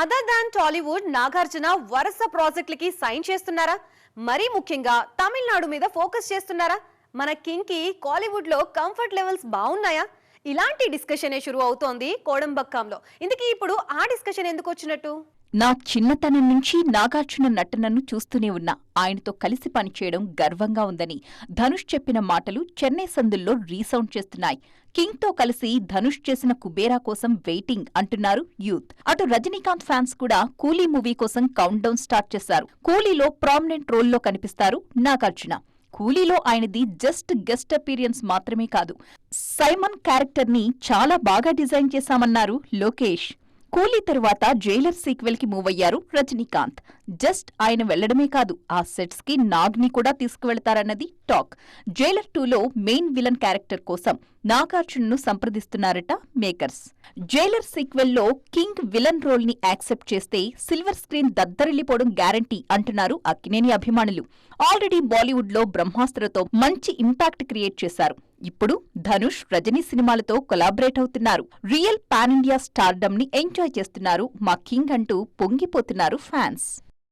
Other than Tollywood Nagarjuna వరుస ప్రాజెక్టులకి sign చేస్తున్నారా? మరీ ముఖ్యంగా తమిళనాడు మీద ఫోకస్ చేస్తున్నారా? మన కింగ్కి కాలీవుడ్లో కంఫర్ట్ లెవెల్స్ బాగున్నాయా? ఇలాంటి డిస్కషనే షురు అవుతోంది కోడంబక్కంలో. ఇందుకే ఇప్పుడు ఆ డిస్కషన్ ఎందుకు వచ్చినట్టు? నా చిన్నతనం నుంచి నాగార్జున నటనను చూస్తూనే ఉన్నా. ఆయనతో కలిసి పనిచేయడం గర్వంగా ఉందని. ధనుష్ చెప్పిన మాటలు చెన్నై సందుల్లో రీసౌండ్ చేస్తున్నాయి. కింగ్తో కలిసి ధనుష్ చేసిన కుబేరా కోసం వెయిటింగ్ అంటున్నారు యూత్. అటు రజనీకాంత్ ఫ్యాన్స్ కూడా కూలీ మూవీ కోసం కౌంట్ డౌన్ స్టార్ట్ చేశారు. కూలీలో ప్రామినెంట్ రోల్లో కనిపిస్తారు నాగార్జున. కూలీలో ఆయనది జస్ట్ గెస్ట్ అపీరియన్స్ మాత్రమే కాదు. సైమన్ క్యారెక్టర్ని చాలా బాగా డిజైన్ చేశామన్నారు లోకేష్. కూలీ తరువాత జైలర్ సీక్వెల్కి మూవ్ అయ్యారు రజనీకాంత్. జస్ట్ ఆయన వెళ్ళడమే కాదు ఆ సెట్స్కి నాగ్ని కూడా తీసుకువెళ్తారన్నది టాక్ జైలర్ టూలో మెయిన్ విలన్ క్యారెక్టర్ కోసం నాగార్జునను సంప్రదిస్తున్నారట మేకర్స్. జైలర్ సీక్వెల్లో కింగ్ విలన్ రోల్ని యాక్సెప్ట్ చేస్తే సిల్వర్ స్క్రీన్ దద్దరిల్లిపోవడం గ్యారంటీ అంటున్నారు అక్కినేని అభిమానులు. ఆల్రెడీ బాలీవుడ్లో బ్రహ్మాస్త్రతో మంచి ఇంపాక్ట్ క్రియేట్ చేశారు. ఇప్పుడు ధనుష్ రజనీ సినిమాలతో కొలాబరేట్ అవుతున్నారు. రియల్ పాన్ ఇండియా స్టార్డమ్ని ఎంజాయ్ చేస్తున్నారు మా కింగ్ అంటూ పొంగిపోతున్నారు ఫ్యాన్స్.